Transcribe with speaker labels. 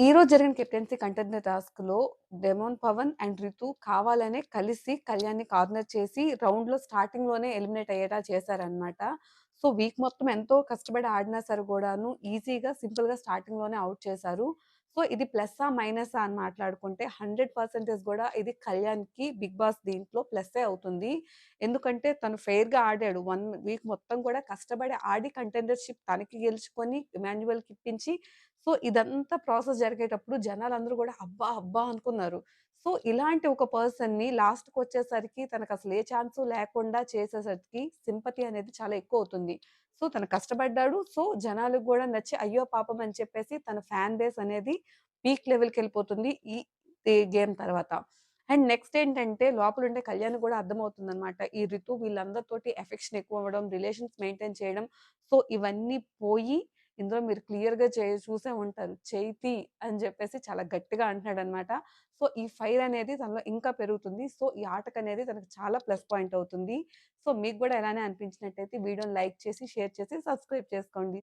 Speaker 1: ఈరోజు జరిగిన captaincy contender టాస్క్‌లో డెమోన్ పవన్ అండ్ రితు కావాలనే కలిసి కళ్యాణ్‌ని కార్నర్ చేసి రౌండ్‌లో స్టార్టింగ్‌లోనే ఎలిమినేట్ అయ్యేలా చేశారనమాట. సో, వీక్ మొత్తం ఎంతో కష్టపడి ఆడినా సరే కూడాను ఈజీగా, సింపుల్‌గా స్టార్టింగ్‌లోనే అవుట్ చేశారు. సో, ఇది ప్లస్సా? మైనసా? అని మాట్లాడుకుంటే 100% కూడా ఇది కళ్యాణ్‌కి బిగ్ బాస్ దీంట్లో ప్లస్సే అవుతుంది. ఎందుకంటే తను ఫెయిర్‌గా ఆడాడు. వన్ వీక్ మొత్తం కూడా కష్టపడి ఆడి కంటెండర్‌షిప్ తనకి గెలుచుకొని ఇమాన్యువల్కి ఇప్పించి సో, ఇదంతా ప్రాసెస్ జరిగేటప్పుడు జనాలందరూ కూడా అబ్బా! అబ్బా! అనుకున్నారు. సో, ఇలాంటి ఒక పర్సన్‌ని లాస్ట్కి వచ్చేసరికి తనకు అసలు ఏ ఛాన్సు లేకుండా చేసేసరికి సింపతి అనేది చాలా ఎక్కువ అవుతుంది సో, తను కష్టపడ్డాడు. సో, జనాలకు కూడా నచ్చి అయ్యో పాపం అని చెప్పేసి తన ఫ్యాన్ బేస్ అనేది పీక్ లెవెల్కి వెళ్ళిపోతుంది ఈ గేమ్ తర్వాత. అండ్ నెక్స్ట్ ఏంటంటే లోపల ఉండే కళ్యాణ్ కూడా అర్థమవుతుంది అనమాట ఈ రితు వీళ్ళందరితోటి ఎఫెక్షన్ ఎక్కువ అవ్వడం రిలేషన్స్ మెయింటైన్ చేయడం. సో, ఇవన్నీ పోయి ఇందులో మీరు క్లియర్‌గా చే చూసే ఉంటారు. చైతి అని చెప్పేసి చాలా గట్టిగా అంటున్నాడు అనమాట సో, ఈ ఫైర్ అనేది తనలో ఇంకా పెరుగుతుంది. సో, ఈ ఆటకనేది తనకు చాలా ప్లస్ పాయింట్ అవుతుంది. సో, మీకు కూడా ఎలానే అనిపించినట్టయితే వీడియోని లైక్ చేసి, షేర్ చేసి, సబ్స్క్రైబ్ చేసుకోండి.